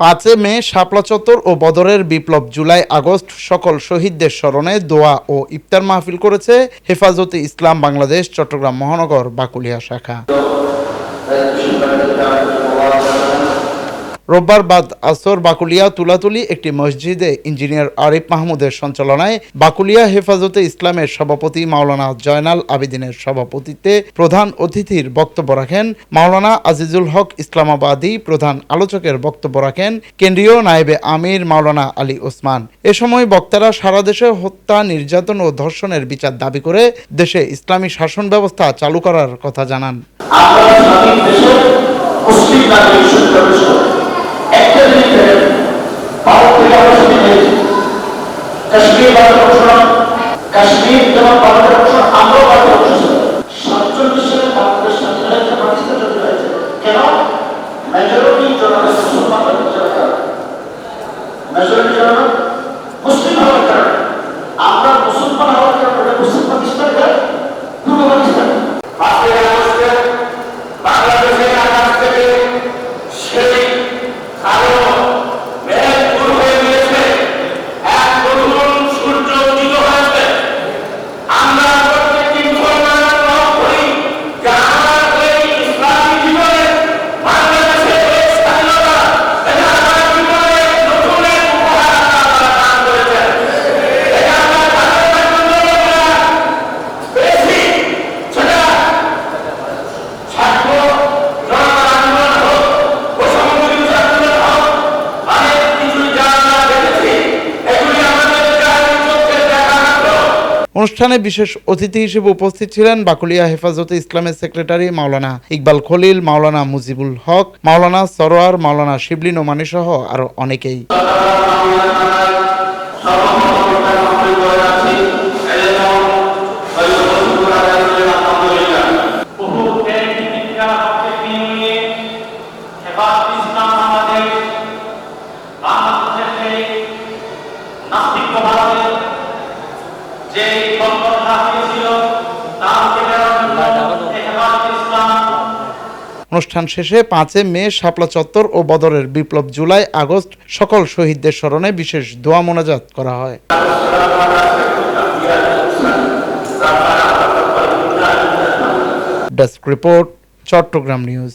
পাঁচে মে শাপলা চত্বর ও বদরের বিপ্লব জুলাই আগস্ট সকল শহীদদের স্মরণে দোয়া ও ইফতার মাহফিল করেছে হেফাজতে ইসলাম বাংলাদেশ, চট্টগ্রাম মহানগর, বাকুলিয়া শাখা। রোববার বাদ আসর বাকুলিয়া তুলাতুলি একটি মসজিদে ইঞ্জিনিয়ার আরিফ মাহমুদের সঞ্চালনায় বাকুলিয়া হেফাজতে ইসলামের সভাপতি মাওলানা জয়নাল আবেদিনের সভাপতিত্বে প্রধান অতিথির বক্তব্য রাখেন। মাওলানা আজিজুল হক ইসলামাবাদী প্রধান আলোচকের বক্তব্য রাখেন। কেন্দ্রীয় নায়েবে আমির মাওলানা আলী ওসমান। এ সময় বক্তারা সারা দেশে হত্যা, নির্যাতন ও ধর্ষণের বিচার দাবি করে দেশে ইসলামী শাসন ব্যবস্থা চালু করার কথা জানান আপনারা স্বাধীন দেশে মুসলিম নাগরিক হিসেবে প্রবেশ করেন একটা জিনিস দেখেন ভারত থেকে আমরা স্বাধীন হয়েছি কাশ্মীর ভারতের অংশ নয় কাশ্মীর যেমন ভারতের অংশ আমরাও ভারতের অংশ ছিল। সাতচল্লিশ সালে বাংলাদেশ স্বাধীন হয়েছে পাকিস্তান স্বাধীন হয়েছে। কেন? মেজরিটি জনগণ মুসলমান মেজরিটি জনগণ অনুষ্ঠানে বিশেষ অতিথি হিসেবে উপস্থিত ছিলেন বাকুলিয়া হেফাজতে ইসলামের সেক্রেটারি মাওলানা ইকবাল খলিল মাওলানা মুজিবুল হক মাওলানা সরোয়ার মাওলানা শিবলি নোমানি সহ আরও অনেকেই যে কল্পনা ছিল তার ইসলাম অনুষ্ঠান শেষে পাঁচে মে শাপলা চত্বর ও বদরের বিপ্লব জুলাই আগস্ট সকল শহীদদের স্মরণে বিশেষ দোয়া মোনাজাত করা হয়। Desk report Chittagong news.